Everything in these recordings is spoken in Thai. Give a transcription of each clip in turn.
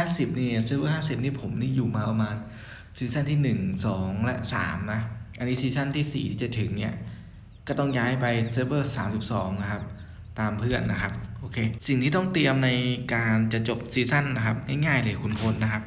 50นี่เซิร์ฟเวอร์50นี่ผมนี่อยู่มาประมาณซีซั่นที่ 1 2 และ 3 นะ อันนี้ซีซั่นที่ 4 ที่จะถึงเนี่ย ก็ต้องย้ายไปเซิร์ฟเวอร์32 นะครับ ตามเพื่อนนะครับ โอเค สิ่งที่ต้องเตรียมในการจะจบซีซั่นนะครับ ง่ายๆเลยคุณพลนะครับ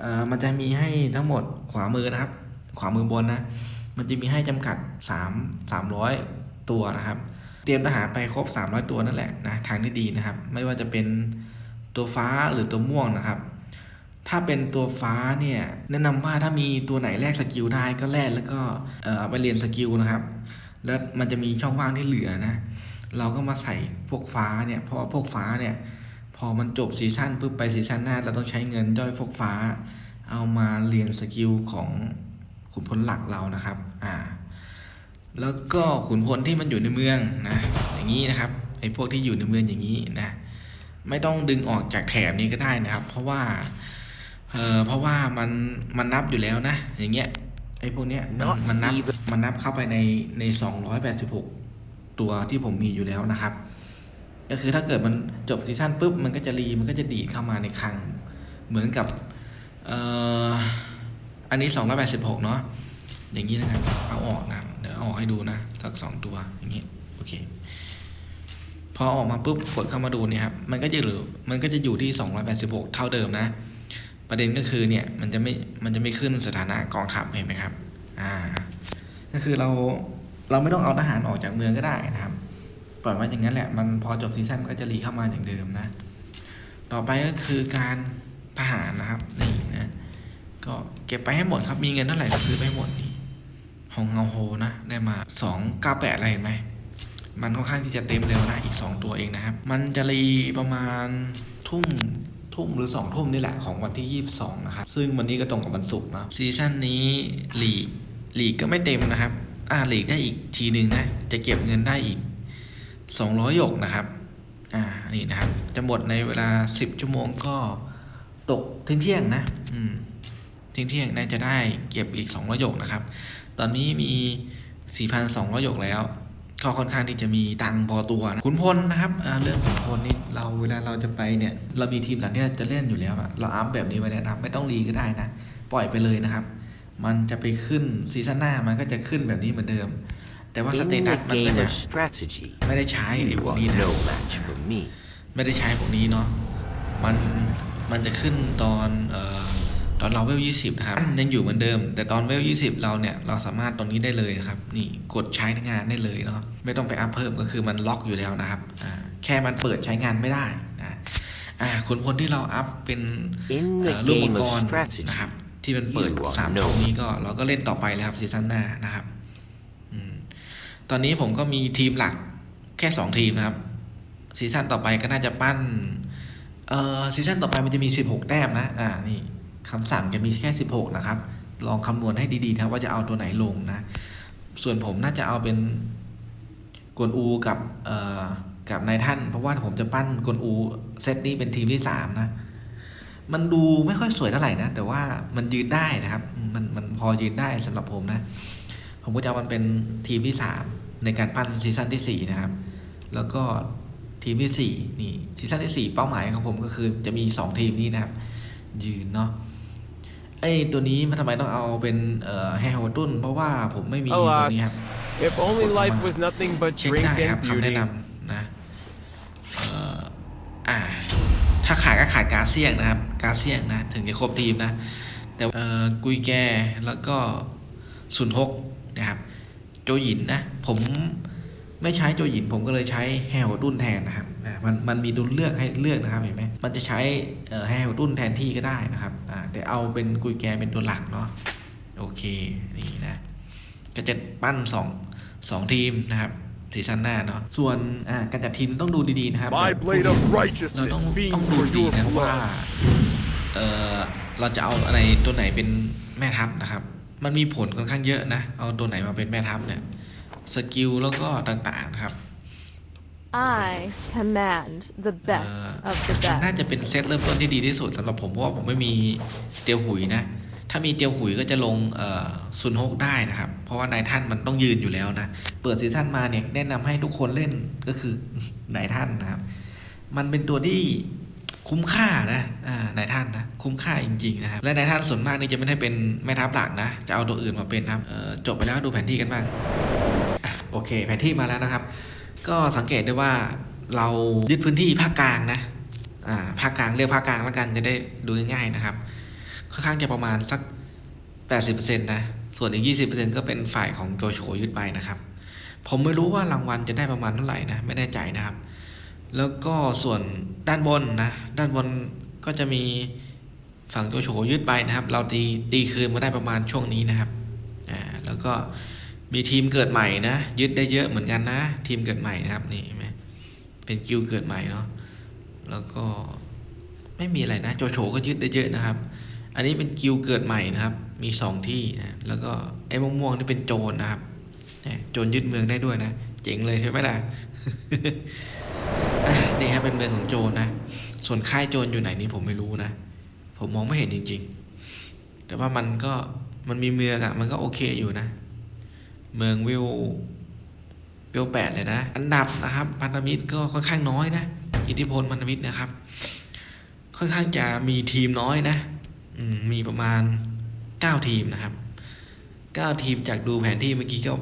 เอ่อมันจะมีให้ทั้งหมดขวามือนะครับ ขวามือบนนะ มันจะมีให้จำกัด 3 300 ตัวนะครับ เตรียมทหารไปครบ 300 ตัวนั่นแหละนะ ทางที่ดีนะครับ ไม่ว่าจะเป็น ตัวฟ้าหรือตัวม่วงนะครับ ถ้าเป็นตัวฟ้าเนี่ยแนะนำว่าถ้ามีตัวไหนแลกสกิลได้ก็แลกแล้วก็เอาไปเรียนสกิลนะครับ แล้วมันจะมีช่องว่างที่เหลือนะ เราก็มาใส่พวกฟ้าเนี่ยเพราะว่าพวกฟ้าเนี่ยพอมันจบซีซั่นปุ๊บไปซีซั่นหน้าเราต้องใช้เงินย่อยพวกฟ้า เอามาเรียนสกิลของขุนพลหลักเรานะครับอ่าแล้วก็ขุนพลที่มันอยู่ในเมืองนะอย่างนี้นะครับไอ้พวกที่อยู่ในเมืองอย่างนี้นะ ไม่ต้องดึงออกจากแถบนี้ก็ได้นะครับ เพราะว่าเออเพราะว่ามันมันนับอยู่แล้วนะ อย่างเงี้ยไอ้พวกเนี้ยมัน Not มันนับ even มันนับเข้าไปในในสองร้อยแปดสิบหกตัวที่ผมมีอยู่แล้วนะครับ ก็คือถ้าเกิดมันจบซีซั่นปุ๊บมันก็จะรีมันก็จะดีดเข้ามาในคลังเหมือนกับเอ่ออันนี้สองร้อยแปดสิบหกเนาะอย่างนี้นะครับเอาออกนะครับเดี๋ยวเอาออกให้ดูนะสักสองตัวอย่างนี้โอเค พอออกมาปุ๊บกดเข้ามาดูเนี่ยครับมันก็จะเหลือมันก็จะอยู่ที่ 286 เท่าเดิมนะ ประเด็นก็คือเนี่ยมันจะไม่มันจะไม่ขึ้นสถานะกองทัพเห็นไหมครับอ่าก็คือเราเราไม่ต้องเอาทหารออกจากเมืองก็ได้นะครับปล่อยไว้อย่างนั้นแหละมันพอจบซีซั่นมันก็จะรีเข้ามาอย่างเดิมนะ ต่อไปก็คือการทหารนะครับนี่นะก็เก็บไปให้หมดครับมีเงินเท่าไหร่ก็ซื้อไปหมดนี่ฮองเฮาโฮนะได้มา298อะไรเห็นไหม มันค่อนข้างที่จะเต็มเร็วนะอีก 2 ตัวเองนะครับ มันจะรีประมาณทุ่มทุ่มหรือ 2 ทุ่มนี่แหละของวันที่ 22 นะครับ ซึ่งวันนี้ก็ตรงกับวันศุกร์เนาะซีซั่นนี้ลีกลีกก็ไม่เต็มนะครับ อ่าลีกได้อีกทีหนึ่งนะ จะเก็บเงินได้อีก 200 หยกนะครับ อ่า นี่นะครับ จะหมดในเวลา 10 ชั่วโมงก็ตกเที่ยงนะ อืมเที่ยงเที่ยงน่าจะได้เก็บอีก 200 หยกนะครับ ตอนนี้มี 4,200 หยกแล้ว ก็ค่อนข้างที่จะมีตังค์พอตัวนะขุนพลนะครับอ่าเรื่องขุนพลนี่เราเวลาเราจะไปเนี่ยเรามีทีมหลังที่เราจะเล่นอยู่แล้วอะเราอัพแบบนี้ไว้แนะนำไม่ต้องรีก็ได้นะปล่อยไปเลยนะครับ มันจะไปขึ้นซีซั่นหน้ามันก็จะขึ้นแบบนี้เหมือนเดิม แต่ว่าส In เตตั the สมันก็ game จะ of strategy, ไม่ได้ใช้ไอ้พ you วก are นี้นะ no match for me. ไม่ได้ใช้พวกนี้เนาะมันมันจะขึ้นตอนเอ่อ ตอนเราเวลยี่สิบนะครับยังอยู่เหมือนเดิม แต่ตอนเวลยี่สิบเราเนี่ยเราสามารถตรงนี้ได้เลยนะครับนี่กดใช้งานได้เลยเนาะไม่ต้องไปอัพเพิ่มก็คือมันล็อกอยู่แล้วนะครับอ่าแค่มันเปิดใช้งานไม่ได้นะอ่าขุนพลที่เราอัพเป็น In เอ่ the อลูกมัง game ก of ร strategy, นะครับที่มันเปิด you are สาม no ช่องนี้ก็เราก็เล่นต่อไปเลยครับซีซั่นหน้านะครับอืมตอนนี้ผมก็มีทีมหลักแค่สองทีมนะครับซีซั่นต่อไปก็น่าจะปั้นเอ่อซีซั่นต่อไปมันจะมี 16 แต้มนะ อ่า นี่ คำสั่งจะมีแค่ 16 นะครับ ลองคำนวณให้ดีๆนะว่าจะเอาตัวไหนลงนะ ส่วนผมน่าจะเอาเป็นกวนอูกับกับนายท่าน เพราะว่าผมจะปั้นกวนอูเซตนี้เป็นทีมที่สามนะ มันดูไม่ค่อยสวยเท่าไหร่นะ แต่ว่ามันยืนได้นะครับ มันมันพอยืนได้สำหรับผมนะ ผมก็จะเอามันเป็นทีมที่สามในการปั้นซีซั่นที่สี่นะครับ แล้วก็ทีมที่สี่นี่ซีซั่นที่สี่เป้าหมายของผมก็คือจะมีสองทีมนี้นะครับ ยืนเนาะ ไอ้ตัวนี้มันทำไมต้องเอาเป็นเอ่อแฮร์โฮตุนเพราะว่าผมไม่มีตัวนี้ครับ Alas, if only life was nothing but เช็ค drink ได้ครับ and คำแนะ beauty. นำนะเอ่ออ่า ถ้าขาดก็ขาดกาเซียงนะครับ กาเซียงนะ ถึงจะครบทีมนะ แต่เอ่อกุยแกแล้วก็ซุนฮกนะครับ โจหยินนะ ผมไม่ใช้โจหยินผมก็เลยใช้แฮร์โฮตุนแทนนะครับ อ่ามันมันมีดุลเลือกให้เลือกนะครับเห็นไหมมันจะใช้เอ่อแฮร์โฮตุนแทนที่ก็ได้นะครับอ่าแต่เอาเป็นกุยแกเป็นตัวหลักเนาะโอเคนี่นะก็จะปั้นสองสองทีมนะครับซีซั่นหน้าเนาะ ส่วนอ่าการจัดทีมต้องดูดีๆนะครับ My blade of เรา righteousness ต้องต้อง fiends ดู for ดี your นะว่า blood. เออเราจะเอาอะไรตัวไหนเป็นแม่ทัพนะครับ มันมีผลค่อนข้างเยอะนะ เอาตัวไหนมาเป็นแม่ทัพเนี่ย สกิลแล้วก็ต่างๆนะครับ I command the best เอ่อ of the มันน่าจะ best. เป็นเซตเริ่มต้นที่ดีที่สุดสำหรับผมเพราะว่าผมไม่มีเตียวหุยนะ ถ้ามีเตียวหุยก็จะลงเอ่อซุนฮกได้นะครับ เพราะว่านายท่านมันต้องยืนอยู่แล้วนะ เปิดซีซั่นมาเนี่ยแนะนำให้ทุกคนเล่นก็คือ นายท่านนะครับ มันเป็นตัวที่คุ้มค่านะอ่านายท่านนะคุ้มค่าจริงๆนะครับและนายท่านส่วนมากนี่จะไม่ได้เป็นแม่ทัพหลักนะ จะเอาตัวอื่นมาเป็นนะครับเอ่อจบไปแล้วดูแผนที่กันบ้างอะโอเค แผนที่มาแล้วนะครับ ก็สังเกตได้ว่าเรายึดพื้นที่ภาคกลางนะอ่าภาคกลางเรียกภาคกลางแล้วกันจะได้ดูง่ายๆนะครับ ค่อนข้างจะประมาณสัก 80%นะ ส่วนอีก 20%ก็เป็นฝ่ายของโจโฉยึดไปนะครับ ผมไม่รู้ว่ารางวัลจะได้ประมาณเท่าไหร่นะ ไม่แน่ใจนะครับ แล้วก็ส่วนด้านบนนะ ด้านบนก็จะมีฝั่งโจโฉยึดไปนะครับ เราตีตีคืนมาได้ประมาณช่วงนี้นะครับ อ่า แล้วก็ มีทีมเกิดใหม่นะ ยึดได้เยอะเหมือนกันนะ ทีมเกิดใหม่นะครับนี่เห็นไหมเป็นกิลเกิดใหม่เนาะแล้วก็ไม่มีอะไรนะ โจโฉก็ยึดได้เยอะนะครับ อันนี้เป็นกิลเกิดใหม่นะครับ มีสองที่นะแล้วก็ไอ้ม่วงๆนี่เป็นโจรนะครับโจรยึดเมืองได้ด้วยนะ เจ๋งเลยใช่ไหมล่ะอะนี่ครับเป็นเมืองของโจรนะ ส่วนค่ายโจรอยู่ไหนนี่ผมไม่รู้นะ ผมมองไม่เห็นจริง ๆ แต่ว่ามันก็มันมีเมืองอะมันก็โอเคอยู่นะ เมืองวิววิวแปดเลยนะ อันดับนะครับพันธมิตรก็ค่อนข้างน้อยนะ อิทธิพลพันธมิตรนะครับ ค่อนข้างจะมีทีมน้อยนะมมีประมาณ9ทีมนะครับ9ทีมจากดูแผนที่เมื่อกี้ก็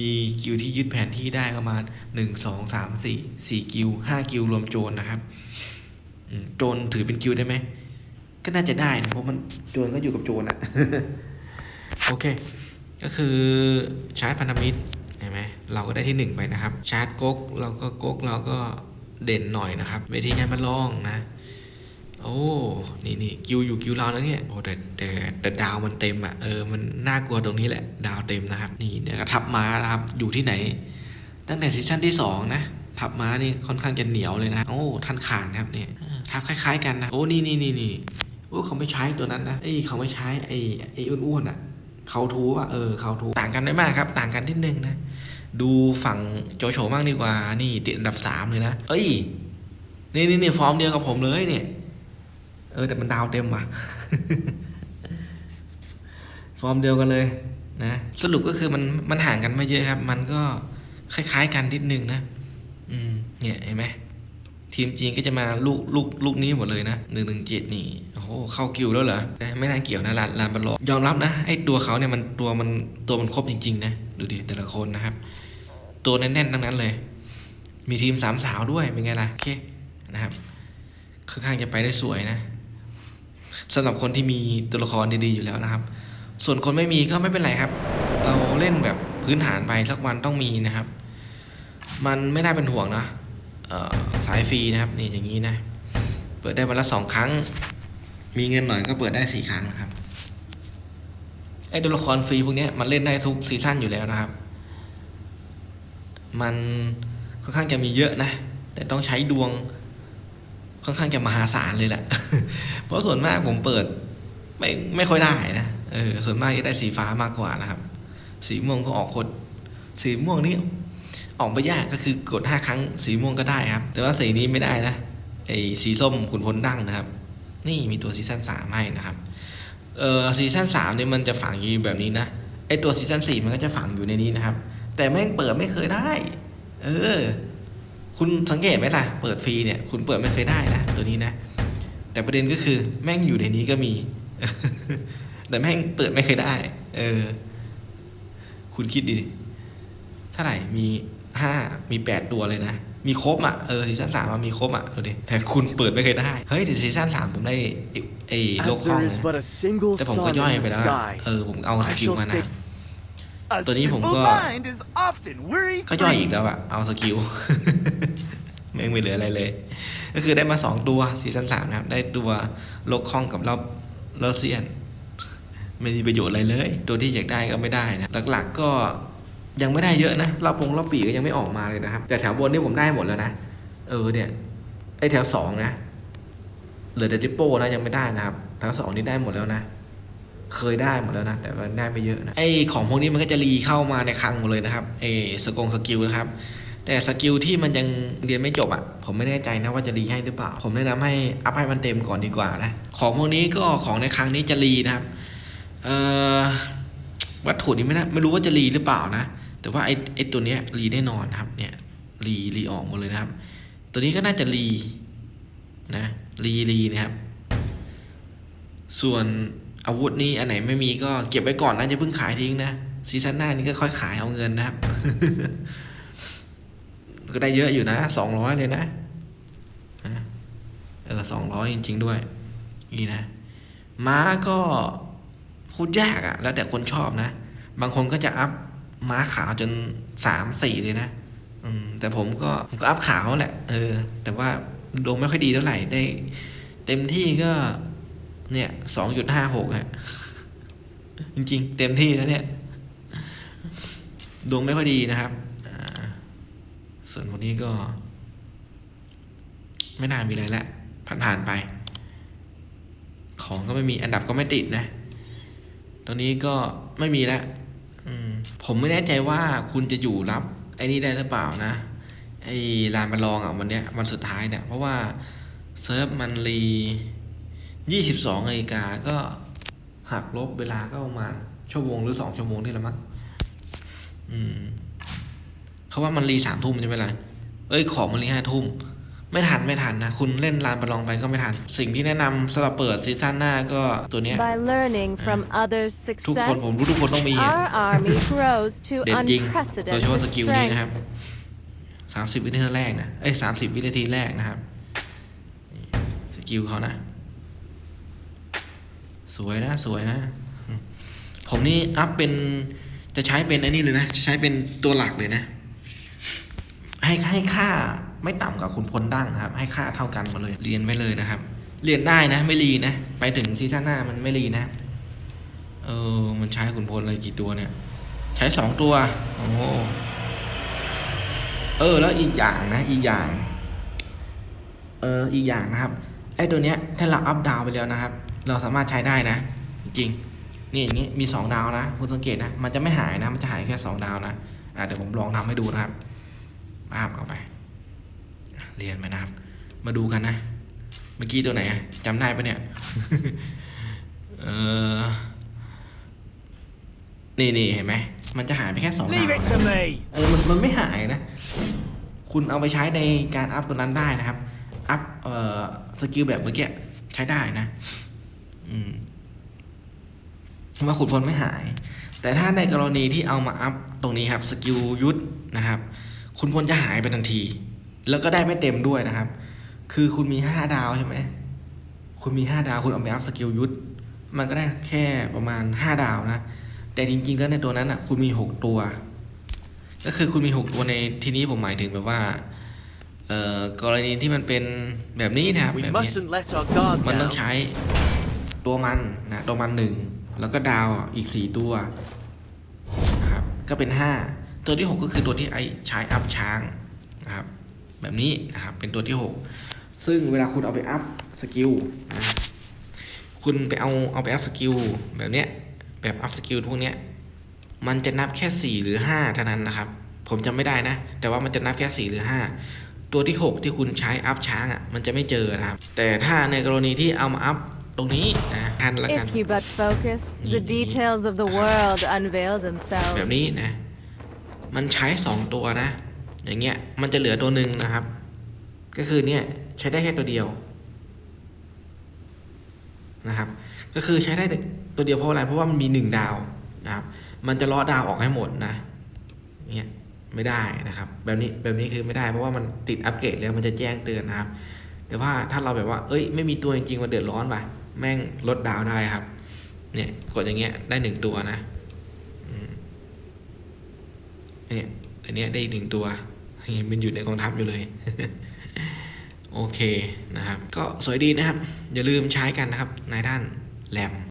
มีกิวที่ยึดแผนที่ได้ประมาณ1 2 3 4 4กิว5กิวรวมโจรนะครับโจรถือเป็นกิวได้ไหมก็น่าจะได้นะเพราะมันโจรก็อยู่กับโจรอะโอเค ก็คือชาร์จพันธมิตรเห็นไหมเราก็ได้ที่หนึ่งไปนะครับ ชาร์จก๊กเราก็ก๊กเราก็เด่นหน่อยนะครับเวทีงานมาลองนะ โอ้นี่นี่กิวอยู่กิวเราแล้วเนี่ยโอ้แต่แต่แต่ดาวมันเต็มอะเออมันน่ากลัวตรงนี้แหละ ดาวเต็มนะครับ นี่เดี๋ยวก็ทับม้านะครับอยู่ที่ไหน ตั้งแต่ซีซั่นที่สองนะทับม้านี่ค่อนข้างจะเหนียวเลยนะ โอ้ท่านขานครับเนี่ยทับคล้าย ๆ กันนะ โอ้ นี่นี่นี่นี่โอ้เขาไม่ใช้ตัวนั้นนะเอ้เขาไม่ใช้ไอ้ไอ้อ้วนๆอะ เขาทูอะเออเขาทูต่างกันไม่มากครับ ต่างกันนิดนึงนะ ดูฝั่งโจโฉบ้างดีกว่า นี่ติดอันดับสามเลยนะ เอ้ย นี่นี่นี่ฟอร์มเดียวกับผมเลยเนี่ย เออแต่มันดาวเต็มว่ะ ฟอร์มเดียวกันเลยนะ สรุปก็คือมันมันห่างกันไม่เยอะครับ มันก็คล้ายๆกันนิดนึงนะ อืม เนี่ยเห็นไหมทีมจีนก็จะมาลูกลูกลูกนี้หมดเลยนะหนึ่งหนึ่งเจ็ดนี่ โอ้โหเข้ากิวแล้วเหรอไม่น่าเกี่ยวนะลานลานบอลยอมรับนะไอ้ตัวเขาเนี่ยมันตัวมันตัวมันครบจริงๆนะดูดิแต่ละคนนะครับ ตัวแน่นๆทั้งนั้นเลย มีทีมสามสาวด้วยเป็นไงล่ะโอเคนะครับค่อนข้างจะไปได้สวยนะสำหรับคนที่มีตัวละครดีๆอยู่แล้วนะครับ ส่วนคนไม่มีก็ไม่เป็นไรครับ เราเล่นแบบพื้นฐานไปสักวันต้องมีนะครับ มันไม่น่าเป็นห่วงนะสายฟรีนะครับนี่อย่างนี้นะ เปิดได้วันละสองครั้ง มีเงินหน่อยก็เปิดได้สี่ครั้งนะครับ ไอ้ตัวละครฟรีพวกนี้มันเล่นได้ทุกซีซั่นอยู่แล้วนะครับ มันค่อนข้างจะมีเยอะนะ แต่ต้องใช้ดวงค่อนข้างจะมหาศาลเลยแหละ เพราะส่วนมากผมเปิดไม่ไม่ค่อยได้นะ เออ ส่วนมากจะได้สีฟ้ามากกว่านะครับ สีม่วงก็ออกคนสีม่วงนี่ออกไปยากก็คือกดห้าครั้ง สีม่วงก็ได้ครับ แต่ว่าสีนี้ไม่ได้นะ ไอ้สีส้มขุนพลดั้งนะครับ นี่มีตัวซีซั่นสามให้นะครับเอ่อซีซั่นสามเนี่ยมันจะฝังอยู่แบบนี้นะไอตัวซีซั่นสี่มันก็จะฝังอยู่ในนี้นะครับ แต่แม่งเปิดไม่เคยได้ เออ คุณสังเกตไหมล่ะ เปิดฟรีเนี่ย คุณเปิดไม่เคยได้นะตัวนี้นะ แต่ประเด็นก็คือแม่งอยู่ในนี้ก็มี แต่แม่งเปิดไม่เคยได้ เออ คุณคิดดิเท่าไหร่มีห้ามีแปดตัวเลยนะ มีครบอะเออซีซั่นสามมันมีครบอะดูดิแต่คุณเปิดไม่เคยได้ เฮ้ยเดี๋ยวซีซั่นสามผมได้ไอ้ไอ้โลก As ห้อง there is นะ but a single แต่ผมก็ sun ย่อย in ไป the แล้วอะ sky, เออผมเอาส I กิล shall มานะ stay. A ตัวนี้ผม simple ก็ mind is often worry ก็ย่อย free. อีกแล้วอะเอาสกิลแม่งไม่เหลืออะไรเลย ก็คือได้มาสองตัวซีซั่นสามนะครับ ได้ตัวโลกข้องกับรอบลอเซียน ไม่มีประโยชน์อะไรเลย ตัวที่อยากได้ก็ไม่ได้นะหลักๆก็ ยังไม่ได้เยอะนะรอบปงรอบปีก็ยังไม่ออกมาเลยนะครับ แต่แถวบนนี่ผมได้หมดแล้วนะ เออเนี่ยไอแถวสองนะเหลือแต่ดิปโป้นะยังไม่ได้นะครับแถวสองนี่ได้หมดแล้วนะ เคยได้หมดแล้วนะ แต่มันได้ไม่เยอะนะไอของพวกนี้มันก็จะรีเข้ามาในคลังหมดเลยนะครับไอสกงสกิลนะครับแต่สกิลที่มันยังเรียนไม่จบอะผมไม่แน่ใจนะว่าจะรีให้หรือเปล่า ผมแนะนำให้อัพให้มันเต็มก่อนดีกว่านะ ของพวกนี้ก็ของในครั้งนี้จะรีนะครับวัตถุนี้ไม่นะไม่รู้ว่าจะรีหรือเปล่านะ แต่ว่าไอไอตัวเนี้ยรีแน่นอนนะครับเนี่ยรีรีออกหมดเลยนะครับ ตัวนี้ก็น่าจะรีนะรีรีนะครับ ส่วนอาวุธนี้อันไหนไม่มีก็เก็บไว้ก่อนนะจะเพิ่งขายทิ้งนะซีซั่นหน้านี้ก็ค่อยขายเอาเงินนะครับ ก็ได้เยอะอยู่นะสองร้อยเลยนะเออสองร้อยจริง ๆ ด้วย นี่นะ ม้าก็พูดยากอะแล้วแต่คนชอบนะ บางคนก็จะอัพ ม้าขาวจนสามสี่เลยนะอืมแต่ผมก็ผมก็อัพขาวแหละ เออ แต่ว่าดวงไม่ค่อยดีเท่าไหร่ได้ เต็มที่ก็ เนี่ยสองจุดห้าหกอะจริงๆ เต็มที่แล้วเนี่ยดวงไม่ค่อยดีนะครับส่วนคนนี้ก็ ไม่น่ามีอะไรล้วผ่านๆไป ของก็ไม่มีอันดับก็ไม่ติดนะ ตอนนี้ก็ไม่มีแล้ว ผมไม่แน่ใจว่าคุณจะอยู่รับไอ้นี่ได้หรือเปล่านะ ไอ้ลานประลองอะวันเนี้ยวันสุดท้ายเนี่ย เพราะว่าเซิร์ฟมันรียี่สิบสองนาฬิกาก็หักลบเวลาก็ประมาณชั่วโมงหรือสองชั่วโมงนี่ละมั้งอืมเพราว่ามันรีสามทุ่มใช่ไหมล่ะเอ้ย ของมันรีห้าทุ่ม ไม่ทันไม่ทันนะ คุณเล่นลานประลองไปก็ไม่ทัน สิ่งที่แนะนำสำหรับเปิดซีซั่นหน้าก็ตัวเนี้ย By learning from others' ทุกคนผม success, รู้ทุกคนต้องมีอะ our army grows to เด่นจริงโดยเฉพาะ unprecedented สกิลนี้นะค strength. รับสามสิบวินาทีแรกนะเอ้ยสามสิบวินาทีแรกนะครับนี่สกิลเขานะ สวยนะสวยนะอืมผมนี่อัพเป็นจะใช้เป็นไอ้นี่เลยนะ จะใช้เป็นตัวหลักเลยนะ ให้ให้ค่า ไม่ต่ำกว่าคุณพลดั้งนะครับ ให้ค่าเท่ากันหมดเลย เรียนไว้เลยนะครับ เรียนได้นะ ไม่รีนะ ไปถึงซีซั่นหน้ามันไม่รีนะ เออ มันใช้คุณพลเลยกี่ตัวเนี่ย ใช้สองตัว โอ้เออ แล้วอีกอย่างนะ อีกอย่าง เออ อีกอย่างนะครับ ไอ้ตัวเนี้ย ถ้าเราอัพดาวไปแล้วนะครับ เราสามารถใช้ได้นะ จริงนี่อย่างงี้มีสองดาวนะคุณสังเกตนะ มันจะไม่หายนะ มันจะหายแค่สองดาวนะอะเดี๋ยวผมลองทำให้ดูนะครับภาพเข้าไป เรียนไปนะครับ มาดูกันนะ เมื่อกี้ตัวไหนอะจำได้ปะเนี่ยเออนี่นี่เห็นไหมมันจะหายไปแค่สองดาว Leave it นะ to me. เออมันมันไม่หายนะ คุณเอาไปใช้ในการอัพตัวนั้นได้นะครับ อัพเอ่อสกิลแบบเมื่อกี้ใช้ได้นะ อืมว่าขุนพลไม่หาย แต่ถ้าในกรณีที่เอามาอัพตรงนี้ครับสกิลยุทธนะครับ คุณพลจะหายไปทันที แล้วก็ได้ไม่เต็มด้วยนะครับ คือคุณมีห้าดาวใช่ไหมคุณมีห้าดาวคุณเอาไปอัพสกิลยุทธมันก็ได้แค่ประมาณห้าดาวนะ แต่จริงๆแล้วในตัวนั้นอะ คุณมีหกตัว ก็คือคุณมีหกตัวในที่นี้ผมหมายถึงแบบว่าเอ่อกรณีที่มันเป็นแบบนี้นะครับ We แบบนี้ mustn't let our guard มันต้อง down. ใช้ตัวมันนะตัวมันหนึ่งแล้วก็ดาวอีกสี่ตัวนะครับก็เป็นห้าตัวที่หกก็คือตัวที่ไอใช้อัพช้างนะครับ แบบนี้นะครับเป็นตัวที่หกซึ่งเวลาคุณเอาไปอัพสกิลนะคุณไปเอาเอาไปอัพสกิลแบบเนี้ยแบบอัพสกิลพวกเนี้ยมันจะนับแค่สี่หรือห้าเท่านั้นนะครับ ผมจำไม่ได้นะ แต่ว่ามันจะนับแค่สี่หรือห้าตัวที่ 6 ที่คุณใช้อัพช้างอะมันจะไม่เจอนะครับ แต่ถ้าในกรณีที่เอามาอัพตรงนี้นะทันละกัน If you but focus, the Mm. details of the world unveil themselves. แบบนี้นะ มันใช้ 2 ตัวนะ อย่างเงี้ยมันจะเหลือตัวหนึ่งนะครับ ก็คือเนี่ยใช้ได้แค่ตัวเดียวนะครับ ก็คือใช้ได้ตัวเดียวเพราะอะไรเพราะว่ามันมีหนึ่งดาวนะครับ มันจะล้อดาวออกให้หมดนะเนี่ยไม่ได้นะครับ แบบนี้แบบนี้คือไม่ได้เพราะว่ามันติดอัปเกรดแล้วมันจะแจ้งเตือนนะครับ แต่ว่าถ้าเราแบบว่า เอ้ย ไม่มีตัวจริงๆมันเดือดร้อนไปแม่งลดดาวได้ครับ เนี่ยกดอย่างเงี้ยได้หนึ่งตัวนะเนี่ยอันเนี้ยได้อีกหนึ่งตัว ยังเป็นอยู่ในกองทัพอยู่เลย โอเคนะครับ ก็สวยดีนะครับ อย่าลืมใช้กันนะครับนายท่านแรม